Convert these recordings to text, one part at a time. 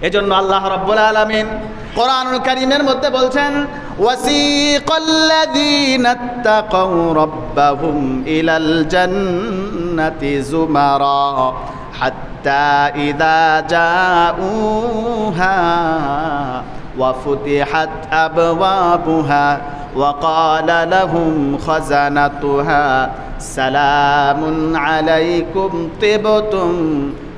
এজন্য আল্লাহ রাব্বুল আলামিন কোরআনুল কারীমের মধ্যে বলছেন ওয়াসিকাল্লাযীনা ইত্তাকাউ রাব্বাহুম ইলাল জান্নাতি যুমারা হাত্তা ইযা জাউহা وفتحت أبوابها وقال لهم خزنتها سلام عليكم طبتم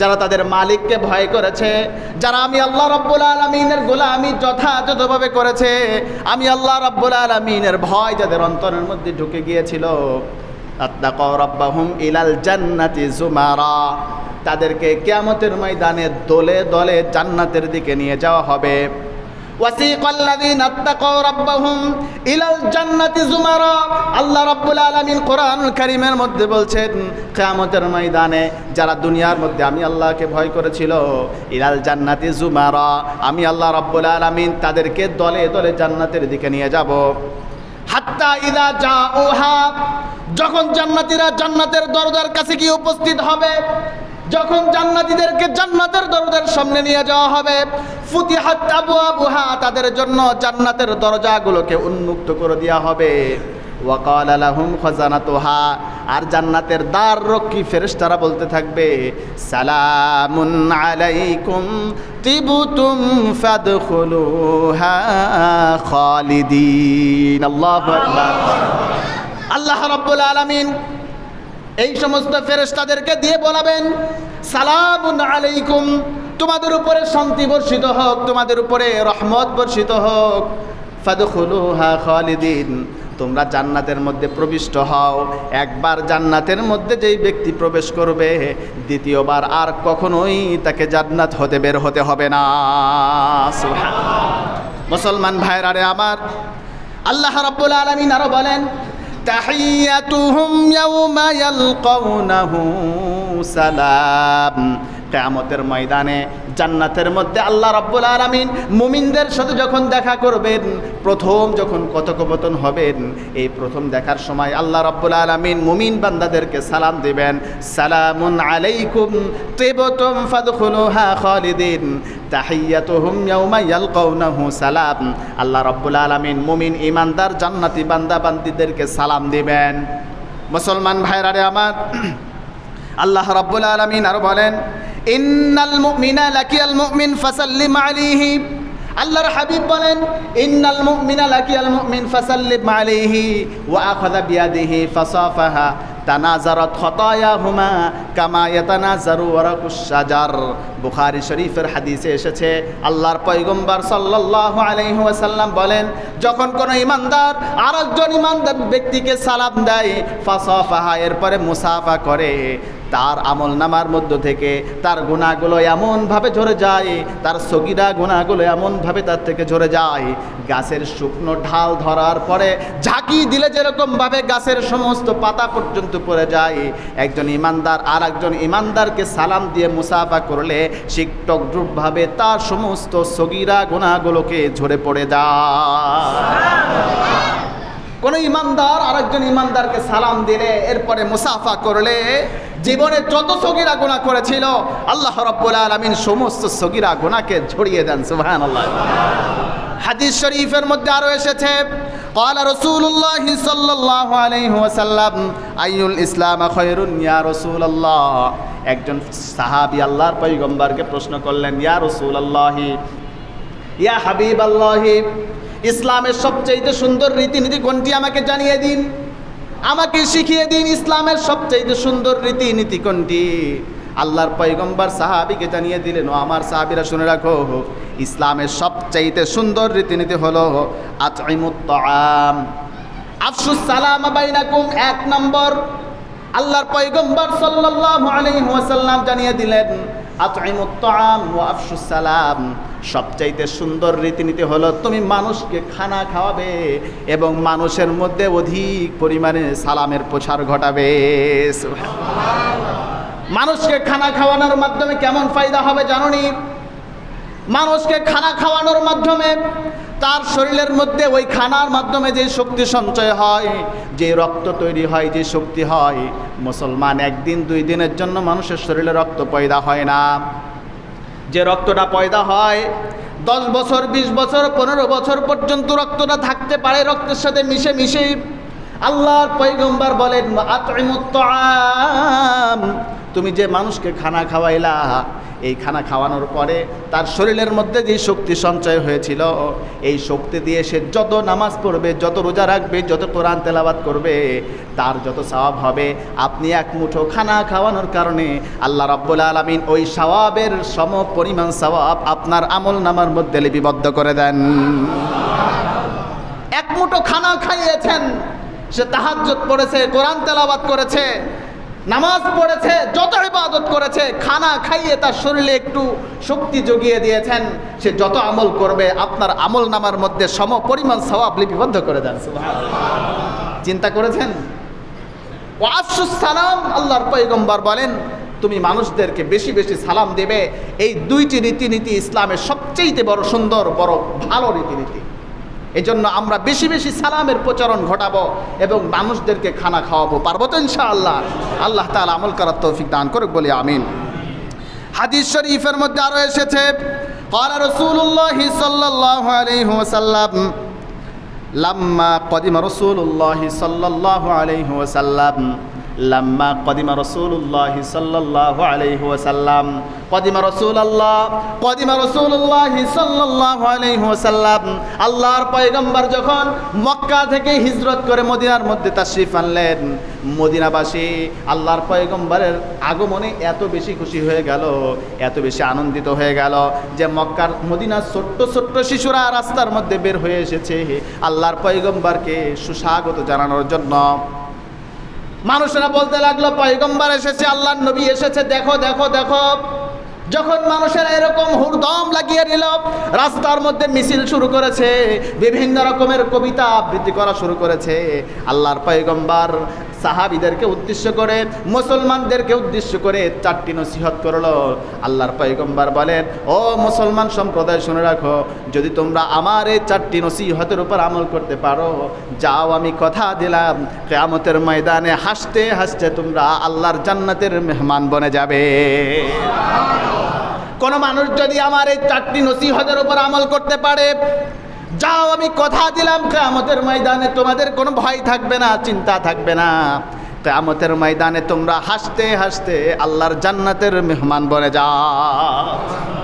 যারা তাদের মালিককে ভয় করেছে, যারা আমি আল্লাহ রব্বুল আলমিনের গোলামি যথাযথভাবে করেছে, আমি আল্লাহ রব্বুল আলমিনের ভয় যাদের অন্তরের মধ্যে ঢুকে গিয়েছিল ইলাল জান্নাতি জুমারা। তাদেরকে কেয়ামতের ময়দানে দলে দলে জান্নাতের দিকে নিয়ে যাওয়া হবে। وسيق الذين اتقوا ربهم الى الجنه زمرا আল্লাহ রাব্বুল আলামিন কোরআনুল কারীমের মধ্যে বলছেন কিয়ামতের ময়দানে যারা দুনিয়ার মধ্যে আমি আল্লাহকে ভয় করেছিল ইলাল জান্নাতি জুমারা আমি আল্লাহ রাব্বুল আলামিন তাদেরকে দলে দলে জান্নাতের দিকে নিয়ে যাব হাত্তা ইদা জাউহা যখন জান্নাতীরা জান্নাতের দরজার কাছে গিয়ে উপস্থিত হবে যখন জান্নাতীদেরকে জান্নাতের দরজার সামনে নিয়ে যাওয়া হবে, ফুতিহাত আবওয়াবুহা, তাদের জন্য জান্নাতের দরজাগুলোকে উন্মুক্ত করে দেওয়া হবে। ওয়াকাল আলাহুম খাজানাতুহা, আর জান্নাতের দ্বার রক্ষী ফেরেশতারা বলতে থাকবে, সালামুন আলাইকুম, তিবুতুম ফাদখুলুহা খালিদিন। আল্লাহু আকবার। আল্লাহ রাব্বুল আলামিন এই সমস্ত ফেরেস্তাদেরকে দিয়ে বলাবেন, সালামুন আলাইকুম, তোমাদের উপরে শান্তি বর্ষিত হোক, তোমাদের উপরে রহমত বর্ষিত হোক। ফাদখুলুহা তোমরা জান্নাতের মধ্যে প্রবিষ্ট হও। একবার জান্নাতের মধ্যে যেই ব্যক্তি প্রবেশ করবে, দ্বিতীয়বার আর কখনোই তাকে জান্নাত হতে বের হতে হবে না। মুসলমান ভাইরারে আমার, আল্লাহ রাব্বুল আলামিন আরও বলেন তাহিয়াতুহুম ইয়াউমা ইয়ালকাউনাহু সালাম। কিয়ামতের ময়দানে, জান্নাতের মধ্যে আল্লাহ রাব্বুল আলামিন মুমিনদের সাথে যখন দেখা করবেন, প্রথম যখন কথোপকথন হবেন, এই প্রথম দেখার সময় আল্লাহ রাব্বুল আলামিন মুমিন বান্দাদেরকে সালাম দিবেন। সালামুন আলাইকুম তিবতুম ফাদখুলুহা খালিদিন। সালাম। আল্লাহ রাব্বুল আলামিন মুমিন ইমানদার জান্নাতি বান্দা বান্দিদেরকে সালাম দিবেন। মুসলমান ভাইরারে আমার, আল্লাহ রাব্বুল আলামিন আরও বলেন, ইন্নাল মুমিনা লাকিয়াল মুমিন ফাসাল্লিম আলাইহি। আল্লাহর হাবিব বলেন, ইন্নাল মুমিনা লাকিয়াল মুমিন ফাসাল্লিম আলাইহি ওয়া আখাযা বিয়াদিহি ফাসাফাহা। তানাজারাত খতায়াহুমা হুমা ইয়াতানাজারু তানাজারু শাজার। বুখারি শরীফের হাদিসে এসেছে, আল্লাহর পয়গম্বর সাল্লাহ আলাইহি ওয়াসাল্লাম বলেন, যখন কোনো ইমানদার আরেকজন ইমানদার ব্যক্তিকে সালাম দেয়, ফাসাফাহা, এরপরে মুসাফা করে। তার আমল নামার মধ্য থেকে তার গুণাগুলো এমনভাবে ঝরে যায়, তার সগিরা গুণাগুলো এমনভাবে তার থেকে ঝরে যায়। গাছের শুকনো ঢাল ধরার পরে ঝাঁকি দিলে যেরকমভাবে গাছের সমস্ত পাতা পর্যন্ত পড়ে যায়, একজন ইমানদার আর একজন ইমানদারকে সালাম দিয়ে মুসাফা করলে শিক্ষকভাবে তার সমস্ত সগিরা গুণাগুলোকে ঝরে পড়ে যায়। কোন ইমানদার আরেকজন ইমানদারকে সালাম দিলে এরপরে মুসাফা করলে জীবনে যত সগিরা গুণা করেছিল আল্লাহ রব্বুল আলমিন সমস্ত সগিরা গুণাকে ঝরিয়ে দেন সুহান আল্লাহ হাদিস শরীফের মধ্যে আরো এসেছে قال رسول الله صلى الله عليه وسلم اي الاسلام خير يا رسول الله একজন সাহাবী আল্লাহর পয়গম্বরকে প্রশ্ন করলেন ইয়া রাসূলুল্লাহ ইয়া হাবিব আল্লাহি ইসলামের সবচেয়ে সুন্দর রীতিনীতি কোনটি আমাকে জানিয়ে দিন? আমাকে শিখিয়ে দিন ইসলামের সবচেয়ে সুন্দর রীতিনীতি কোনটি? আল্লাহর পয়গম্বর সাহাবিকে জানিয়ে দিলেন, ও আমার সাহাবিরা, শুনে রাখো, ইসলামের সবচাইতে সুন্দর রীতিনীতি হলো আতইমুত্তাম আফসুস সালাম বাইনাকুম, এক নম্বর। আল্লাহর পয়গম্বর সাল্লাল্লাহু আলাইহি ওয়াসাল্লাম জানিয়ে দিলেন আতইমুত্তাম ওয়া আফসুস সালাম। সবচাইতে সুন্দর রীতিনীতি হলো, তুমি মানুষকে খানা খাওয়াবে এবং মানুষের মধ্যে অধিক পরিমাণে সালামের প্রসার ঘটাবে। মানুষকে খানা খাওয়ানোর মাধ্যমে কেমন ফায়দা হবে জাননি? মানুষকে খানা খাওয়ানোর মাধ্যমে তার শরীরের মধ্যে ওই খানার মাধ্যমে যে শক্তি সঞ্চয় হয়, যে রক্ত তৈরি হয়, যে শক্তি হয়, মুসলমান একদিন দুই দিনের জন্য মানুষের শরীরে রক্ত পয়দা হয় না। যে রক্তটা পয়দা হয়, দশ বছর, বিশ বছর, পনেরো বছর পর্যন্ত রক্তটা থাকতে পারে, রক্তের সাথে মিশে মিশে আল্লাহর পৈগম্বার বলেন আতইমুত তাআম। তুমি যে মানুষকে খানা খাওয়াইলা এই খানা খাওয়ানোর পরে তার শরীরের মধ্যে যে শক্তি সঞ্চয় হয়েছিল, এই শক্তি দিয়ে সে যত নামাজ পড়বে, যত রোজা রাখবে, যত কোরআন তেলাবাত করবে, তার যত সওয়াব হবে, আপনি এক মুঠো খানা খাওয়ানোর কারণে আল্লাহ রাব্বুল আলামিন ওই সওয়াবের সম পরিমাণ সওয়াব আপনার আমল নামার মধ্যে লিপিবদ্ধ করে দেন। এক মুঠো খানা খাইয়েছেন, সে তাহাজ্জুদ পড়েছে, কোরআন তেলাবাত করেছে নামাজ পড়েছে, যত ইবাদত করেছে, খানা খাইয়ে তার শরীরে একটু শক্তি জগিয়ে দিয়েছেন, সে যত আমল করবে, আপনার আমল নামার মধ্যে সম পরিমাণ সওয়াব লিপিবদ্ধ করে দেন চিন্তা করেছেন? সালাম, আল্লাহর পয়গম্বর বলেন, তুমি মানুষদেরকে বেশি বেশি সালাম দেবে। এই দুইটি রীতিনীতি ইসলামের সবচেয়ে বড় সুন্দর, বড় ভালো রীতিনীতি। এই জন্য আমরা বেশি বেশি সালামের প্রচারণ ঘটাবো এবং মানুষদেরকে খানা খাওয়াবো পারবো তো ইনশাআল্লাহ আল্লাহ তাআলা আমল করার তৌফিক দান করুক বলে আমিন হাদিস শরীফের মধ্যে আরো এসেছে قال رسول الله صلى الله عليه وسلم لما قدم رسول الله صلى الله عليه وسلم লাম্মা কদিমা রসুল্লাহ সাল্লাহ আলাইহি ওয়াসাল্লাম। কদিমা রসুল্লাহ কদিমা রসুল্লাহ সাল্লাহ আলাইহি ওয়াসাল্লাম। আল্লাহর পয়গম্বর যখন মক্কা থেকে হিজরত করে মদিনার মধ্যে তাশরিফ আনলেন, মদিনাবাসী আল্লাহর পয়গম্বরের আগমনে এত বেশি খুশি হয়ে গেল, এত বেশি আনন্দিত হয়ে গেল যে মক্কার মদিনার ছোট্ট ছোট্ট শিশুরা রাস্তার মধ্যে বের হয়ে এসেছে। আল্লাহর পয়গম্বরকে সুস্বাগত জানানোর জন্য মানুষেরা বলতে লাগল, পয়গম্বর এসেছে, আল্লাহর নবী এসেছে। দেখো দেখো দেখো। যখন মানুষেরা এরকম হুরদম লাগিয়ে নিল, রাস্তার মধ্যে মিছিল শুরু করেছে, বিভিন্ন রকমের কবিতা আবৃত্তি করা শুরু করেছে। আল্লাহর পয়গম্বর সাহাবিদেরকে উদ্দেশ্য করে, মুসলমানদেরকে উদ্দেশ্য করে চারটি নসিহত করল। আল্লাহর পয়গম্বর বলেন, ও মুসলমান সম্প্রদায়, শুনে রাখো, যদি তোমরা আমার এই চারটি নসিহতের উপর আমল করতে পারো, যাও, আমি কথা দিলাম, কেয়ামতের ময়দানে হাসতে হাসতে তোমরা আল্লাহর জান্নাতের মেহমান বনে যাবে। কোন মানুষ যদি আমার এই চারটি নসিহতের উপর আমল করতে পারে যাও, আমি কথা দিলাম, কেয়ামতের ময়দানে তোমাদের কোনো ভয় থাকবে না, চিন্তা থাকবে না। কেয়ামতের ময়দানে তোমরা হাসতে হাসতে আল্লাহর জান্নাতের মেহমান বনে যাও।